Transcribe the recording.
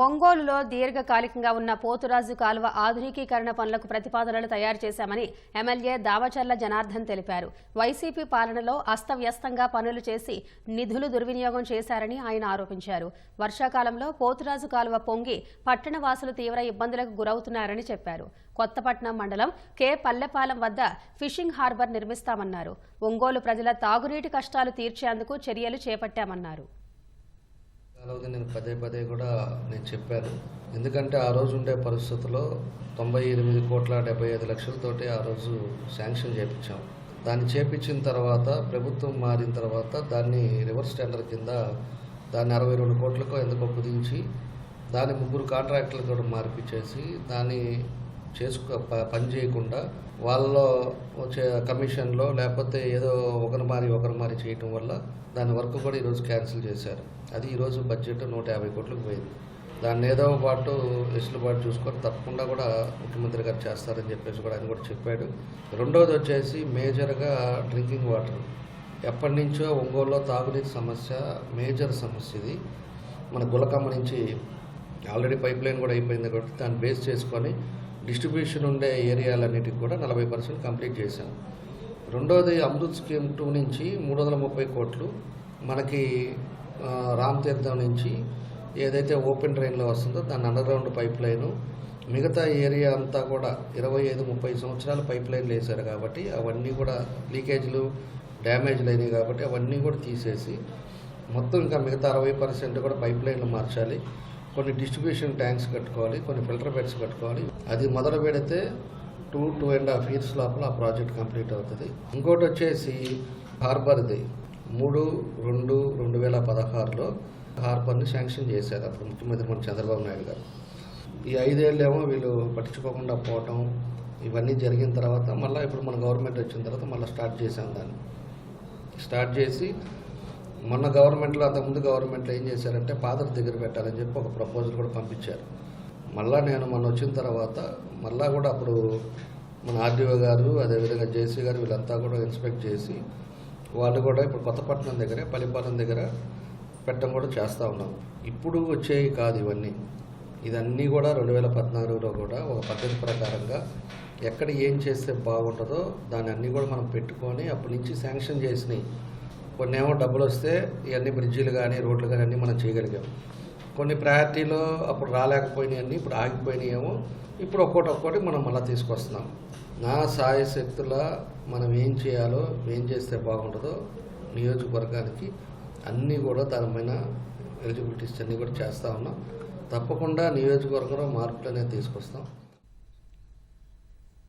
ఒంగోలులో దీర్ఘకాలికంగా ఉన్న పోతురాజు కాలువ ఆధునికీకరణ పనులకు ప్రతిపాదనలు తయారు చేశామని ఎమ్మెల్యే దావచర్ల జనార్దన్ తెలిపారు. వైసీపీ పాలనలో అస్తవ్యస్తంగా పనులు చేసి నిధులు దుర్వినియోగం చేశారని ఆయన ఆరోపించారు. వర్షాకాలంలో పోతురాజు కాలువ పొంగి పట్టణవాసులు తీవ్ర ఇబ్బందులకు గురవుతున్నారని చెప్పారు. కొత్తపట్నం మండలం కే. పల్లెపాలెం వద్ద ఫిషింగ్ హార్బర్ నిర్మిస్తామన్నారు. ఒంగోలు ప్రజల తాగునీటి కష్టాలు తీర్చేందుకు చర్యలు చేపట్టామన్నారు. అలాగే నేను పదే పదే కూడా నేను చెప్పాను. ఎందుకంటే ఆ రోజు ఉండే పరిస్థితుల్లో తొంభై ఎనిమిది కోట్ల డెబ్బై ఐదు లక్షలతోటి ఆ రోజు శాంక్షన్ చేపించాం. దాన్ని చేపించిన తర్వాత ప్రభుత్వం మారిన తర్వాత దాన్ని రివర్స్ టెండర్ కింద దాన్ని అరవై రెండు కోట్లకు ఎందుకో కుదించి దాన్ని ముగ్గురు కాంట్రాక్టులతో మార్పిచ్చేసి దాన్ని చేసుకో ప- పని చేయకుండా వాళ్ళలో వచ్చే కమిషన్లో లేకపోతే ఏదో ఒకరి మారి ఒకరి మారి చేయటం వల్ల దాని వర్క్ కూడా ఈరోజు క్యాన్సిల్ చేశారు. అది ఈరోజు బడ్జెట్ నూట యాభై కోట్లకు పోయింది. దాన్ని ఏదో పాటు వెసులుబాటు చూసుకొని తప్పకుండా కూడా ముఖ్యమంత్రి గారు చేస్తారని చెప్పేసి కూడా ఆయన కూడా చెప్పాడు. రెండవది వచ్చేసి మేజర్గా డ్రింకింగ్ వాటర్. ఎప్పటి నుంచో ఒంగోలులో తాగునీటి సమస్య మేజర్ సమస్య ఇది. మన గులకమ్మ నుంచి ఆల్రెడీ పైప్ లైన్ కూడా అయిపోయింది కాబట్టి దాన్ని బేస్ చేసుకొని డిస్ట్రిబ్యూషన్ ఉండే ఏరియాలన్నిటికి కూడా నలభై పర్సెంట్ కంప్లీట్ చేశాం. రెండోది అమృత్ స్కీమ్ టూ నుంచి మూడు వందల ముప్పై కోట్లు మనకి రామ్ తీర్థం నుంచి ఏదైతే ఓపెన్ డ్రైన్లో వస్తుందో దాని అండర్గ్రౌండ్ పైప్ లైను మిగతా ఏరియా అంతా కూడా ఇరవై ఐదు ముప్పై సంవత్సరాలు పైప్ లైన్లు వేశారు కాబట్టి అవన్నీ కూడా లీకేజ్లు డ్యామేజ్లు అయినాయి కాబట్టి అవన్నీ కూడా తీసేసి మొత్తం ఇంకా మిగతా అరవై పర్సెంట్ కూడా పైప్ లైన్లు మార్చాలి. కొన్ని డిస్ట్రిబ్యూషన్ ట్యాంక్స్ కట్టుకోవాలి కొన్ని ఫిల్టర్ బెడ్స్ కట్టుకోవాలి. అది మొదలు పెడితే two two and half years లోపల ఆ ప్రాజెక్ట్ కంప్లీట్ అవుతుంది. ఇంకోటి వచ్చేసి హార్బర్ది మూడు రెండు రెండు వేల పదహారులో హార్బర్ని శాంక్షన్ చేశారు అప్పుడు ముఖ్యమంత్రి మన చంద్రబాబు నాయుడు గారు. ఈ ఐదేళ్ళేమో వీళ్ళు పట్టించుకోకుండా పోవటం ఇవన్నీ జరిగిన తర్వాత మళ్ళీ ఇప్పుడు మన గవర్నమెంట్ వచ్చిన తర్వాత మళ్ళీ స్టార్ట్ చేశాం దాన్ని. స్టార్ట్ చేసి మొన్న గవర్నమెంట్లో అంతకుముందు గవర్నమెంట్లో ఏం చేశారంటే పాదర్ దగ్గర పెట్టాలని చెప్పి ఒక ప్రపోజల్ కూడా పంపించారు. మళ్ళా నేను మొన్న వచ్చిన తర్వాత మళ్ళా కూడా అప్పుడు మన ఆర్డీఓ గారు అదేవిధంగా జేసీ గారు వీళ్ళంతా కూడా ఇన్స్పెక్ట్ చేసి వాళ్ళు కూడా ఇప్పుడు కొత్తపట్నం దగ్గరే పల్లిపాలెం దగ్గర పెట్టడం కూడా చేస్తూ ఉన్నాం. ఇప్పుడు వచ్చేవి కాదు ఇవన్నీ. ఇదన్నీ కూడా రెండు వేల పద్నాలుగులో కూడా ఒక పద్ధతి ప్రకారంగా ఎక్కడ ఏం చేస్తే బాగుంటుందో దాన్ని అన్నీ కూడా మనం పెట్టుకొని అప్పటి నుంచి శాంక్షన్ చేసినాయి. కొన్ని ఏమో డబ్బులు వస్తే ఇవన్నీ బ్రిడ్జీలు కానీ రోడ్లు కానీ అన్నీ మనం చేయగలిగాం. కొన్ని ప్రయారిటీలో అప్పుడు రాలేకపోయినాయన్నీ ఇప్పుడు ఆగిపోయినాయేమో ఇప్పుడు ఒక్కోటి ఒక్కోటి మనం మళ్ళీ తీసుకొస్తున్నాం. నా సాయ శక్తుల మనం ఏం చేయాలో ఏం చేస్తే బాగుంటుందో నియోజకవర్గానికి అన్నీ కూడా దానిపైన ఎలిజిబిలిటీస్ అన్నీ కూడా చేస్తూ ఉన్నాం. తప్పకుండా నియోజకవర్గంలో మార్పులు అనేది తీసుకొస్తాం.